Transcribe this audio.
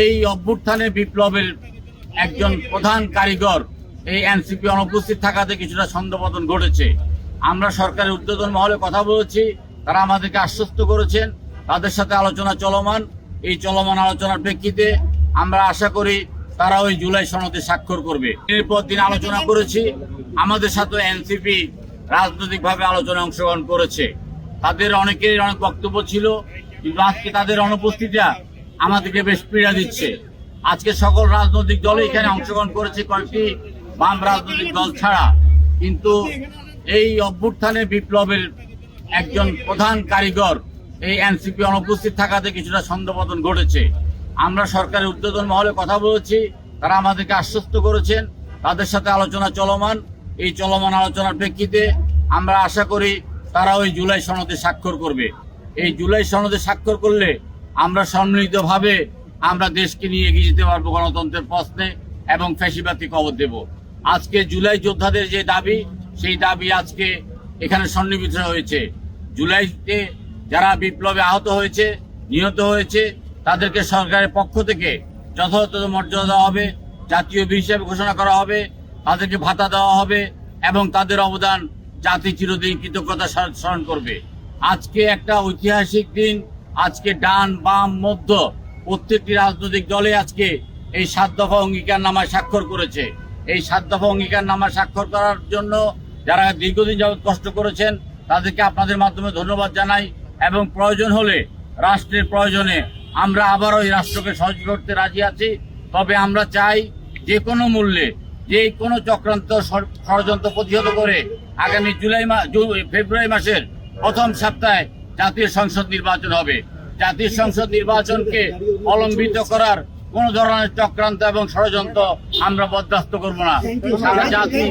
এই অভ্যুত্থানে বিপ্লবের একজন প্রধান কারিগর এই এনসিপি অনুপস্থিত থাকাতে কিছুটা ছন্দপতন ঘটেছে। আমরা সরকারের উদ্বোধন মহলে কথা বলেছি, তারা আমাদেরকে আশ্বস্ত করেছেন, তাদের সাথে আলোচনা চলমান। এই চলমান আলোচনার প্রেক্ষিতে আমরা আশা করি তারা ওই জুলাই সনদে স্বাক্ষর করবে। দিনের পর দিন আলোচনা করেছি, আমাদের সাথে এনসিপি রাজনৈতিকভাবে আলোচনায় অংশগ্রহণ করেছে। তাদের অনেকের অনেক বক্তব্য ছিল, কিন্তু আজকে তাদের অনুপস্থিতিটা আমাদেরকে বেশ পীড়া দিচ্ছে। আজকে সকল রাজনৈতিক দল এখানে অংশগ্রহণ করেছে কয়েকটি বাম রাজনৈতিক দল ছাড়া। কিন্তু এই অভ্যুত্থানে বিপ্লবের একজন প্রধান কারিগর এই এনসিপি অনুপস্থিত থাকাতে কিছুটা ছন্দপতন ঘটেছে। আমরা সরকারের উদ্বোধন মহলে কথা বলেছি, তারা আমাদেরকে আশ্বস্ত করেছেন, তাদের সাথে আলোচনা চলমান। এই চলমান আলোচনার প্রেক্ষিতে আমরা আশা করি তারা ওই জুলাই সনদে স্বাক্ষর করবে। এই জুলাই সনদে স্বাক্ষর করলে আমরা সম্মিলিতভাবে আমরা দেশকে নিয়ে এগিয়ে যেতে পারব গণতন্ত্রের প্রশ্নে এবং ফ্যাসিবাদকে কবর দেব। আজকে জুলাই যোদ্ধাদের যে দাবি, সেই দাবি আজকে এখানে সন্নিবেশ হয়েছে। জুলাইতে যারা বিপ্লবে আহত হয়েছে, নিহত হয়েছে, তাদেরকে সরকারের পক্ষ থেকে যথাযথ মর্যাদা দেওয়া হবে, জাতীয় হিসেবে ঘোষণা করা হবে, তাদেরকে ভাতা দেওয়া হবে এবং তাদের অবদান জাতি চিরদিন কৃতজ্ঞতা স্মরণ করবে। আজকে একটা ঐতিহাসিক দিন আজকে ডান বাম মধ্য প্রত্যেকটি রাজনৈতিক দলে আজকে এই সাত দফা অঙ্গীকার নামায় স্বাক্ষর করেছে। এই সাত দফা অঙ্গীকার নামায় স্বাক্ষর করার জন্য যারা দীর্ঘদিন যাবৎ কষ্ট করেছেন, তাদেরকে আপনাদের মাধ্যমে ধন্যবাদ জানাই এবং প্রয়োজন হলে রাষ্ট্রের প্রয়োজনে আমরা আবারও এই রাষ্ট্রকে সহযোগী করতে রাজি আছি। তবে আমরা চাই যে কোনো মূল্যে, যে কোনো চক্রান্ত ষড়যন্ত্র প্রতিহত করে আগামী জুলাই মাস ফেব্রুয়ারি মাসের প্রথম সপ্তাহে জাতীয় সংসদ নির্বাচন হবে। জাতীয় সংসদ নির্বাচনকে অলম্বিত করার কোন ধরনের চক্রান্ত এবং ষড়যন্ত্র আমরা বরদাস্ত করব না। সারা জাতি